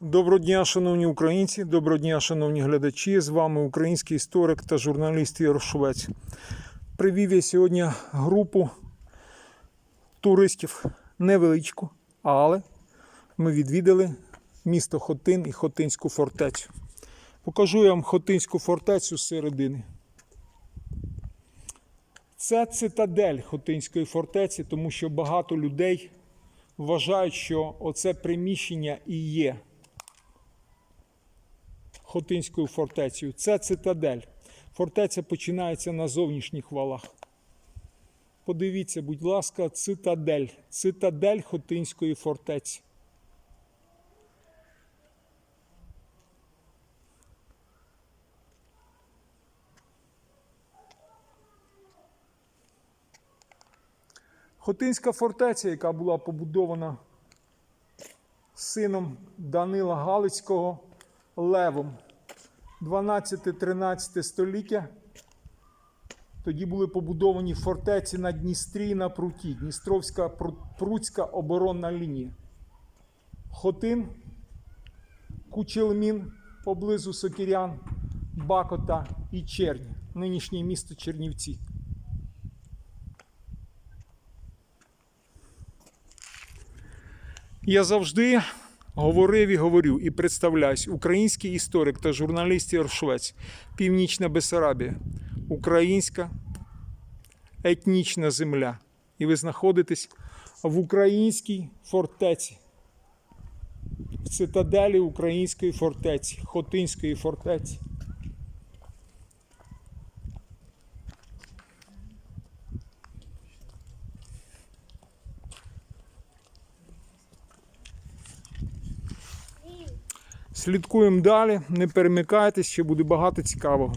Доброго дня, шановні українці, доброго дня, шановні глядачі. З вами український історик та журналіст Ігор Швець. Привів я сьогодні групу туристів невеличку, але ми відвідали місто Хотин і Хотинську фортецю. Покажу я вам Хотинську фортецю з середини. Це цитадель Хотинської фортеці, тому що багато людей вважають, що оце приміщення і є Хотинською фортецею. Це цитадель. Фортеця починається на зовнішніх валах. Подивіться, будь ласка, цитадель. Цитадель Хотинської фортеці. Хотинська фортеця, яка була побудована сином Данила Галицького Левом 12-13 століття. Тоді були побудовані фортеці на Дністрі і на Пруті. Дністровська Пру- Пруцька оборонна лінія. Хотин, Кучелмін поблизу Сокірян, Бакота і Чернь. Нинішнє місто Чернівці. Я завжди говорив і говорю і представляюсь. Український історик та журналіст Ігор Північна Бесарабія, українська етнічна земля. І ви знаходитесь в українській фортеці, в цитаделі української фортеці, Хотинської фортеці. Слідкуємо далі, не перемикайтесь, ще буде багато цікавого.